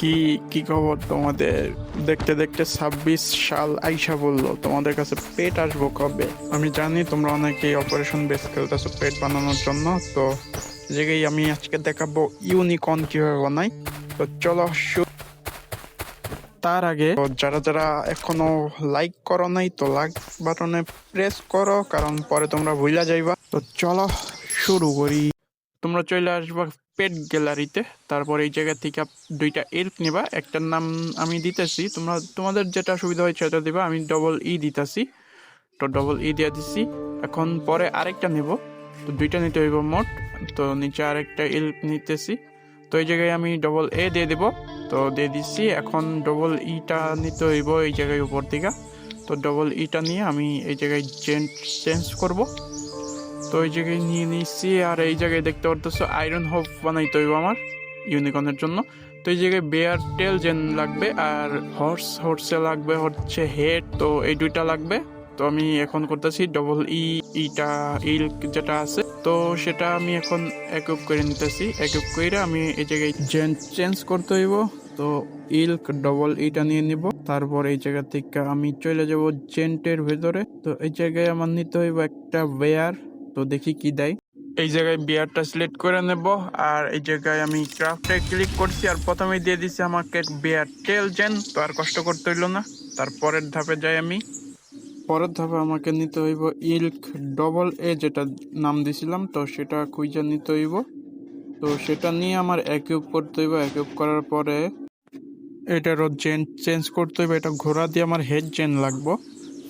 কি কি খবর তোমাদের? দেখতে দেখতে ছাব্বিশ সাল আইসা বলল, তোমাদের কাছে পেট আসব কবে? আমি জানি তোমরা অনেকেই অপারেশন বেস খেলতেছো পেট বানানোর জন্য, তো জায়গায় আমি আজকে দেখাবো ইউনিকর্ন কীভাবে বানাই। তো চলো তার আগে তো যারা যারা এখনও লাইক করো নাই তো লাইক বাটনে প্রেস করো কারণ পরে তোমরা ভুলা যাইবা। তো চলো শুরু করি। তোমরা চলে আসবা পেট গ্যালারিতে তারপর এই জায়গা থেকে দুইটা এল্প নিবা। একটার নাম আমি দিতেছি। তোমরা তোমাদের যেটা সুবিধা হয় সেটা দিবা। আমি ডবল ই দিতেছি। তো ডবল ই দিয়ে দিছি। এখন পরে আরেকটা নেব। তো দুইটা নিতে হইব মোট। তো নিচে আরেকটা এল্প নিতেছি। তো এই জায়গায় আমি ডবল এ দিয়ে দেব। তো দিয়ে দিচ্ছি। এখন ডবল ইটা নিতে হইব এই জায়গায় উপর দিকে। তো ডবল ইটা নিয়ে আমি এই জায়গায় চেঞ্জ করব। তো এই জায়গায় নিয়ে নিচ্ছি আর এই জায়গায় দেখতে পারতেছো আয়রন হোপ বানাইতে হইব আমার ইউনিকর্নের জন্য। তো এই জায়গায় বেয়ার টেল জেন লাগবে আর হর্স হর্সে লাগবে হচ্ছে হেড তো এই দুইটা লাগবে। তো আমি এখন করতেছি ডবল ই ইটা ইল যেটা আছে তো সেটা আমি এখন একুপ করে নিতেছি। একুপ করে আমি এই জায়গায় চেঞ্জ করতে হইব। তো ইল্ক ডবল ইটা নিয়ে নিব। তারপর এই জায়গা থেকে আমি চলে যাব জেন্টের ভেতরে। তো এই জায়গায় আমার নিতে হইব একটা বেয়ার তো দেখি কি দেয়। এই জায়গায় বিয়ারটা সিলেক্ট করে নেব। আর এই জায়গায় আমি ক্রাফটে ক্লিক করছি। আর প্রথমেই দিয়ে দিছি আমাকে বিয়ার টেল জেন তো আর কষ্ট করতে হইল না। তারপরের ধাপে যাই আমি। পরের ধাপে আমাকে নিতে হইব ইল্ক ডবল এ যেটা নাম দিছিলাম, তো সেটা খুঁজে নিতে হইব। তো সেটা নিয়ে আমার একিউব করতে হইব। একিউব করার পরে এটারও জেন চেঞ্জ করতে হইব। এটা ঘোরা দিয়ে আমার হেড জেন লাগবো।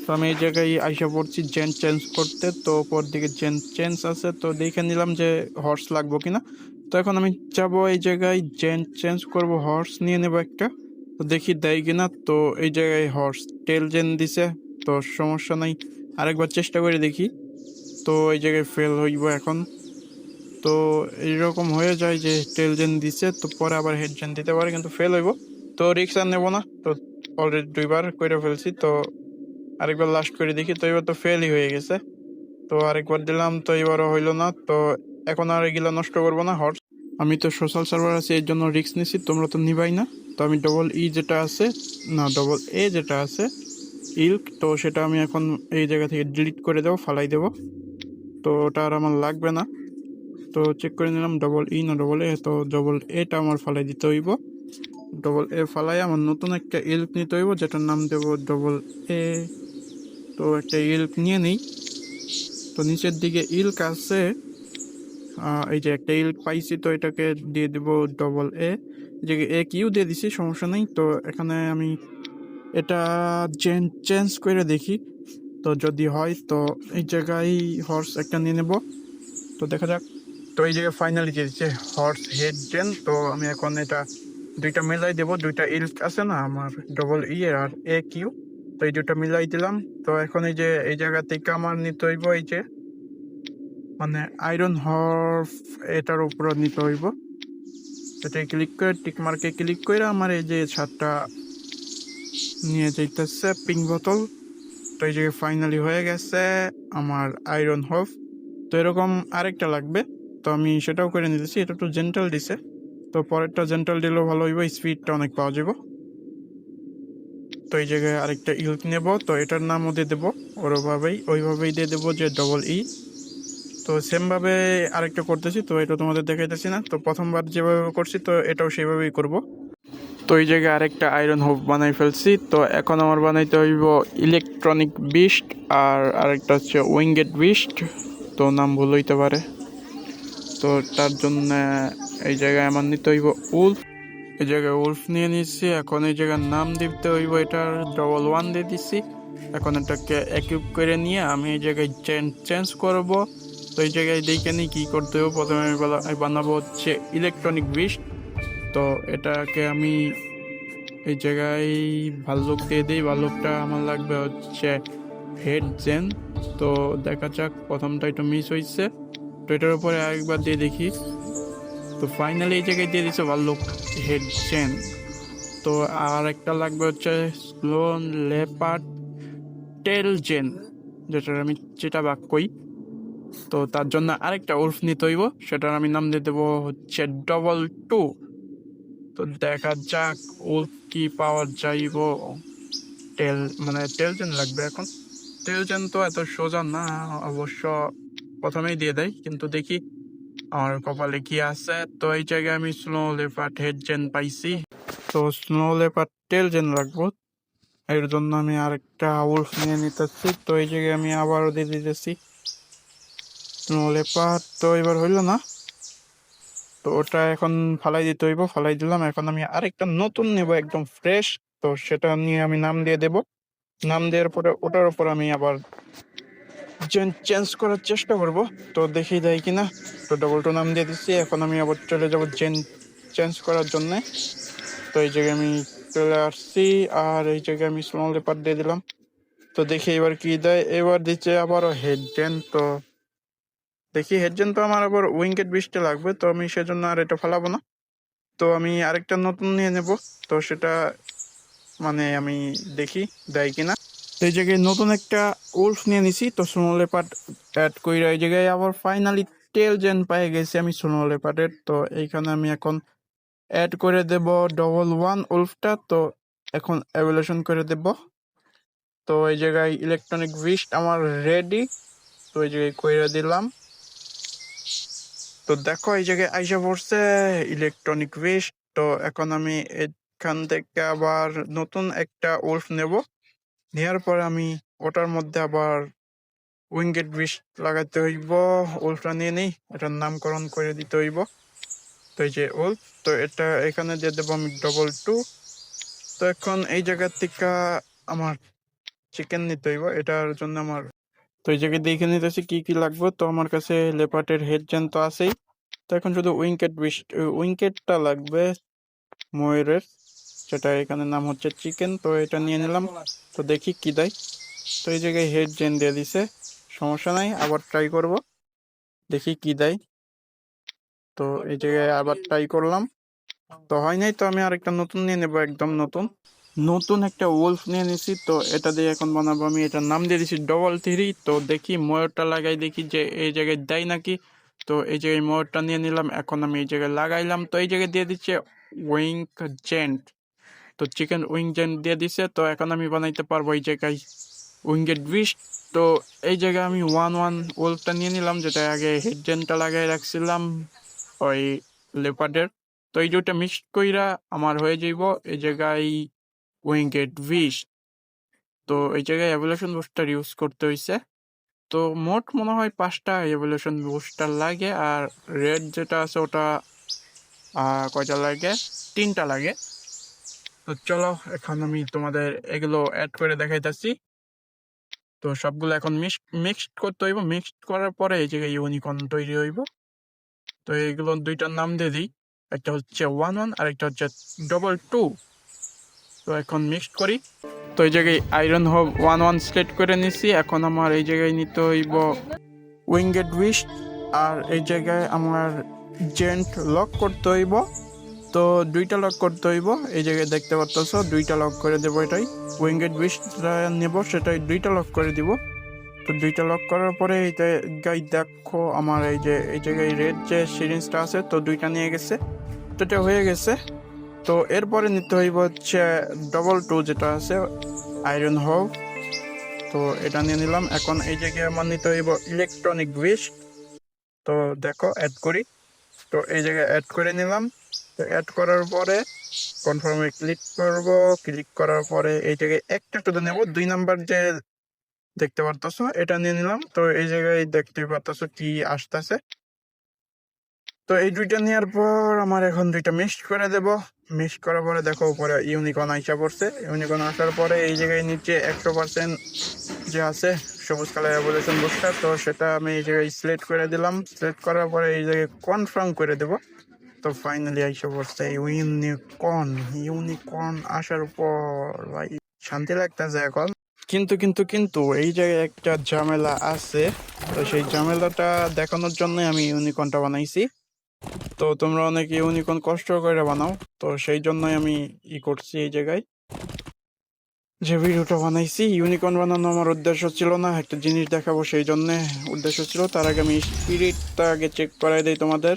তো আমি এই জায়গায় আইসা পড়ছি জেন চেঞ্জ করতে। তো ওপর দিকে জেন চেঞ্জ আছে। তো দেখে নিলাম যে হর্স লাগবো কিনা। তো এখন আমি যাব এই জায়গায় জেন চেঞ্জ করব, হর্স নিয়ে নেব একটা। তো দেখি দেয় কিনা। তো এই জায়গায় হর্স, টেল জেন দিছে। তো সমস্যা নাই। আরেকবার চেষ্টা করে দেখি। তো এই জায়গায় ফেল হইব এখন। তো এইরকম হয়ে যায় যে টেল জেন দিছে, তো পরে আবার হেড জেন দিতে পারে, কিন্তু ফেল হইব। তো রিক্স আর নেব না। তো অলরেডি দুইবার করে ফেলছি, তো আরেকবার লাস্ট করে দেখি। তো এবার তো ফেলই হয়ে গেছে। তো আরেকবার দিলাম, তো এবারও হইল না। তো এখন আর এগুলো নষ্ট করব না হর্স আমি তো সোশ্যাল সার্ভার আছে, এর জন্য রিক্স নিছি, তোমরা তো নিবাই না। তো আমি ডবল ই যেটা আছে, না ডবল এ যেটা আছে ইল্ক, তো সেটা আমি এখন এই জায়গা থেকে ডিলিট করে দেবো, ফালাই দেবো। তো ওটা আর আমার লাগবে না। তো চেক করে নিলাম ডবল ই না ডবল এ তো ডবল এটা আমার ফালাই দিতে হইব। ডবল এ ফালাই আমার নতুন একটা ইল্ক নিতে হইব, যেটার নাম দেবো ডবল এ তো একটা ইল্ক নিয়ে নিই। তো নিচের দিকে ইল্ক আছে। এই যে একটা ইল্ক পাইছি, তো এটাকে দিয়ে দিব ডবল এ যে এ কিউ দিয়ে দিছি, সমস্যা নেই। তো এখানে আমি এটা চেঞ্জ চেঞ্জ করে দেখি। তো যদি হয়, তো এই জায়গায় হর্স একটা নিয়ে নেব। তো দেখা যাক। তো এই জায়গায় ফাইনালি দিচ্ছে হর্স হেড জেন তো আমি এখন এটা দুইটা মিলাই দেবো। দুইটা ইল্ক আছে না, আমার double E R A Q তো এই দুটো মিলাই দিলাম। তো এখন এই যে, এই জায়গা থেকে আমার নিতে হইব এই যে মানে আয়রন হর্ফ এটার উপর নিতে হইব। এটা ক্লিক করে টিক মার্কে ক্লিক করে আমার এই যে ছাদটা নিয়ে যাইতেছে পিঙ্ক বোতল তো এই জায়গায় ফাইনালি হয়ে গেছে আমার আয়রন হফ তো এরকম আরেকটা লাগবে। তো আমি সেটাও করে নিতেছি, এটা একটু জেন্টাল দিছে। তো পরেরটা জেন্টাল দিলেও ভালো হইব স্পিডটা অনেক পাওয়া যাবে তো এই জায়গায় আরেকটা ইল্ক নেব, তো এটার নামও দিয়ে দেবো। ওরভাবেই ওইভাবেই দিয়ে দেবো যে ডবল ই তো সেমভাবে আরেকটা করতেছি, তো এটা তোমাদের দেখাইতেছি না। তো প্রথমবার যেভাবে করছি, তো এটাও সেইভাবেই করব। তো এই জায়গায় আরেকটা আয়রন হোপ বানাই ফেলছি। তো এখন আমার বানাইতে হইব ইলেকট্রনিক বিস্ট আর আরেকটা হচ্ছে উইঙ্গেড বিস্ট তো নাম ভুল হইতে পারে। তো তার জন্য এই জায়গায় আমার নিতে হইব উলফ এই জায়গায় উলফ নিয়ে নিচ্ছি এখন এই জায়গার নাম দিতে হইব এটার। ডবল ওয়ান দিয়ে দিচ্ছি এখন এটাকে একিউব করে নিয়ে আমি এই জায়গায় চেঞ্জ করব। তো এই জায়গায় দেখে নিই কী করতে হবে প্রথমে বানাবো হচ্ছে ইলেকট্রনিক বিস্ট তো এটাকে আমি এই জায়গায় ভাল্লুক দিয়ে দিই ভাল্লুকটা আমার লাগবে হচ্ছে হেড জেন তো দেখা যাক, প্রথমটা একটু মিস হয়েছে তো এটার উপরে আরেকবার দিয়ে দেখি। তো ফাইনালি এই জায়গায় দিয়ে দিচ্ছে ভাল্লুক হেড জেন তো আর একটা লাগবে হচ্ছে স্লোন লেপার টেল জেন যেটার আমি যেটা বাক কই। তো তার জন্য আরেকটা উল্ফ নিতে হইব, সেটার আমি নাম দিয়ে দেবো হচ্ছে ডবল টু তো দেখা যাক ও কি পাওয়া যাইব। টেল মানে টেলজেন লাগবে এখন। টেলজেন তো এত সোজা না, অবশ্য প্রথমেই দিয়ে দেয় কিন্তু দেখি আমার কপালে কি আছে। তো এই জায়গায় আমি স্নো লেপার্ট হেড জেন পাইছি। তো স্নো লেপার্ট টেল জেন লাগবো। এর জন্য আমি আরেকটা উল্ফ নিয়ে নিতেছি। তো এই জায়গায় আমি আবারও দিয়ে দিতেছি। স্নো লেপার্ট তো এবার হইল না। তো ওটা এখন ফালাই দিতে হইব, ফালাই দিলাম। এখন আমি আরেকটা নতুন নেব, একদম ফ্রেশ তো সেটা নিয়ে আমি নাম দিয়ে দেব। নাম দেওয়ার পরে ওটার উপর আমি আবার চেঞ্জ করার চেষ্টা করব। তো দেখি দেয় কিনা। তো ডবল টু নাম দিয়ে দিচ্ছি। এখন আমি আবার চলে যাব জেন চেঞ্জ করার জন্য। তো এই জায়গায় আমি চলে আসছি আর এই জায়গায় আমি স্মল লেপার দিয়ে দিলাম। তো দেখি এবার কি দেয়। এবার দিচ্ছে আবারও হেড জেন তো দেখি হেড জেন তো আমার আবার উইঙ্কেট বৃষ্টি লাগবে, তো আমি সেজন্য আর এটা ফেলাবো না। তো আমি আরেকটা নতুন নিয়ে নেব, তো সেটা মানে আমি দেখি দেয় কিনা। তো এই জায়গায় নতুন একটা উলফ নিয়ে নিছি, তো সোনো লেপার্ড অ্যাড কইরা এই জায়গায় আবার ফাইনালি টেল জেন পেয়ে গেছি আমি সোনো লেপার্ডের। তো এইখানে আমি এখন অ্যাড করে দেব ডবল ওয়ান উলফটা, তো এখন অ্যাভুলেশন করে দেব। তো এই জায়গায় ইলেকট্রনিক ভিস্ট আমার রেডি তো এই জায়গায় কইরা দিলাম। তো দেখো, এই জায়গায় আইসা পড়ছে ইলেকট্রনিক ওয়েস্ট তো এখন আমি এখান থেকে আবার নতুন একটা উলফ নেব। নেওয়ার পর আমি ওটার মধ্যে আবার উইঙ্গেট বৃষ্ট লাগাতে হইব। উলফটা নিয়ে নেই, এটার নামকরণ করে দিতে হইব। তো এই যে উলফ তো এটা এখানে দিয়ে দেবো আমি ডবল টু তো এখন এই জায়গার থেকে আমার চিকেন নিতে হইব। এটার জন্য আমার তো এই জায়গায় দেখে নিতেছি কি কি লাগবে। তো আমার কাছে লেপার্টের হেড জেন তো আছেই। তো এখন শুধু উইঙ্কেট উইঙ্কেটটা লাগবে ময়ূরের সেটা এখানে নাম হচ্ছে চিকেন। তো এটা নিয়ে নিলাম। তো দেখি কি দেয়। তো এই জায়গায় হেড জেন দিয়ে দিছে। সমস্যা নাই, আবার ট্রাই করব। দেখি কি দেয়। তো এই জায়গায় আবার ট্রাই করলাম। তো হয় নাই, তো আমি আরেকটা নতুন নিয়ে নেব, একদম নতুন। নতুন একটা ওলফ নিয়ে নিছি, তো এটা দিয়ে এখন বানাবো আমি। এটার নাম দিয়ে দিছি ডবল থ্রি তো দেখি ময়ূরটা লাগাই দেখি যে এই জায়গায় দেয় নাকি। তো এই জায়গায় ময়ূরটা নিয়ে নিলাম, এখন আমি এই জায়গায় লাগাইলাম। তো এই জায়গায় দিয়ে দিচ্ছে উইঙ্ক জেন্ট তো চিকেন উইং জেন্ট দিয়ে দিছে। তো এখন আমি বানাইতে পারব এই জায়গায় উইঙ্গেট বিস্ট তো এই জায়গায় আমি ওয়ান ওয়ান ওলফটা নিয়ে নিলাম, যেটা আগে হেড জেনটা লাগাই রাখছিলাম ওই লেপার্ডের তো এই দুইটা মিক্সড কইরা আমার হয়ে যাইব। এই জায়গায় উইঙ্গেট বিস্ট তো এই জায়গায় এভলিউশন বুস্টার ইউজ করতে হইছে। তো মোট মনে হয় পাঁচটা এভলিউশন বুস্টার লাগে আর রেড যেটা আছে ওটা কয়টা লাগে? তিনটা লাগে। তো চলো, এখন আমি তোমাদের এগুলো অ্যাড করে দেখাইতেছি। তো সবগুলো এখন মিক্স মিক্সড করতে হইব। মিক্সড করার পরে এই জায়গায় ইউনিকর্ন তৈরি হইব। তো এইগুলো দুইটার নাম দিয়ে দিই। একটা হচ্ছে ওয়ান ওয়ান আর একটা হচ্ছে ডবল টু তো এখন মিক্সড করি। তো এই জায়গায় আয়রন হোভ ওয়ান ওয়ান সিলেক্ট করে নিছি। এখন আমার এই জায়গায় নিতে হইব উইঙ্গেড উইশ আর এই জায়গায় আমার জেন্ট লক করতে হইব। তো দুইটা লক করতে হইব। এই জায়গায় দেখতে পাচ্ছ, দুইটা লক করে দেবো এটাই। উইঙ্গেড উইশ নেব সেটাই দুইটা লক করে দিব। তো দুইটা লক করার পরে এই জায়গায় দেখো আমার এই যে, এই জায়গায় রেড যে সিরিঞ্জটা আছে, তো দুইটা নিয়ে গেছে। তো এটা হয়ে গেছে। তো এরপরে নিতে হইব হচ্ছে ডবল টু যেটা আছে আয়রন হোভ তো এটা নিয়ে নিলাম। এখন এই জায়গায় আমার নিতে হইব ইলেকট্রনিক ওয়েস্ট তো দেখো অ্যাড করি। তো এই জায়গায় অ্যাড করে নিলাম। তো অ্যাড করার পরে কনফার্মে ক্লিক করব। ক্লিক করার পরে এই জায়গায় একটা শুধু নেব। দুই নাম্বার যে দেখতে পারতেছো, এটা নিয়ে নিলাম। তো এই জায়গায় দেখতে পারতেছো কি আসতেছে। তো এই দুইটা নেওয়ার পর আমার এখন দুইটা মিক্সড করে দেব। মিক্সড করার পরে দেখো উপরে ইউনিকর্ন আইসা পড়ছে। ইউনিকর্ন আসার পরে এই জায়গায় নিচে একশো পার্সেন্ট যে আছে, সবুজ কালার অ্যাভলিউশন বুস্টার তো সেটা আমি এই জায়গায় সিলেক্ট করে দিলাম। সিলেক্ট করার পরে এই জায়গায় কনফার্ম করে দেব। তো ফাইনালি আইসা পড়ছে ইউনিকর্ন ইউনিকর্ন আসার পর, ভাই, শান্তি লাগতেছে এখন। কিন্তু কিন্তু কিন্তু এই জায়গায় একটা ঝামেলা আছে। তো সেই ঝামেলাটা দেখানোর জন্য আমি ইউনিকর্নটা বানাইছি। তো তোমরা অনেকে ইউনিকর্ন কষ্ট করে বানাও। তো সেই জন্যই আমি ই করছি এই জায়গায়। যে ভিডিওটা বানাইছি ইউনিকর্ন বানানো আমার উদ্দেশ্য ছিল না, একটা জিনিস দেখাবো সেই জন্য উদ্দেশ্য ছিল। তার আগে আমি স্পিরিটটা আগে চেক করাই দিই তোমাদের।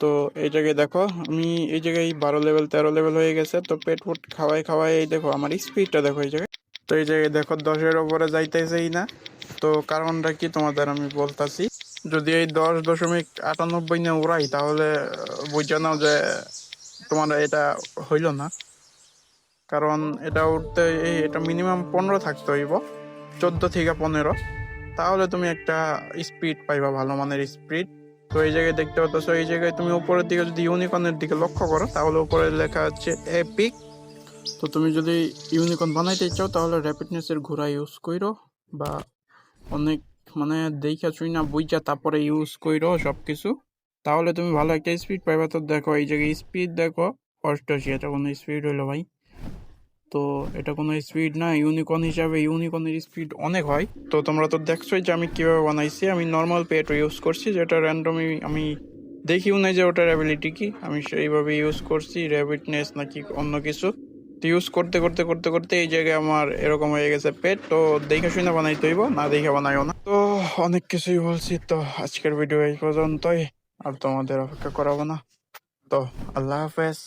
তো এই জায়গায় দেখো, আমি এই জায়গায় বারো লেভেল তেরো লেভেল হয়ে গেছে। তো পেট ফুট খাওয়াই খাওয়াই, এই দেখো আমার স্পিডটা দেখো এই জায়গায়। তো এই জায়গায় দেখো দশের ওপরে যাইতেছেই না। তো কারণটা কি তোমাদের আমি বলতাছি। যদি এই দশ দশমিক আটানব্বই নিয়ে উড়াই, তাহলে বুঝে নাও যে তোমার এটা হইল না। কারণ এটা উঠতে এই এটা মিনিমাম পনেরো থাকতে হইব, চোদ্দ থেকে পনেরো। তাহলে তুমি একটা স্পিড পাইবা, ভালো মানের স্পিড তো এই জায়গায় দেখতে পাচ্ছ, এই জায়গায় তুমি উপরের দিকে যদি ইউনিকর্নের দিকে লক্ষ্য করো, তাহলে উপরে লেখা আছে এপিক তো তুমি যদি ইউনিকর্ন বানাইতে চাও, তাহলে র্যাপিডনেসের ঘোড়া ইউজ করো বা অনেক মানে দেখা চুই না বুঝা তারপরে ইউজ করো সব কিছু তাহলে তুমি ভালো একটা স্পিড পাইবা। তো দেখো, এই জায়গায় স্পিড দেখো, অষ্টাশি, এটা কোনো স্পিড হইল ভাই। তো এটা কোনো স্পিড না ইউনিকর্ন হিসাবে ইউনিকর্নের স্পিড অনেক হয়। তো তোমরা তো দেখছোই যে আমি কীভাবে বানাইছি। আমি নর্মাল পেট ইউজ করছি, যেটা র্যান্ডমই আমি দেখিও নাই যে ওটার অ্যাবিলিটি কি। আমি সেইভাবে ইউজ করছি র্যাবিটনেস নাকি অন্য কিছু। তো ইউজ করতে করতে করতে করতে এই জায়গায় আমার এরকম হয়ে গেছে পেট। তো দেখে শুনে বানাই তৈব, না দেখে বানাইও না। তো অনেক কিছুই বলছি, তো আজকের ভিডিও এই পর্যন্তই। আর তোমাদের অপেক্ষা করাবো না। তো আল্লাহ হাফেজ।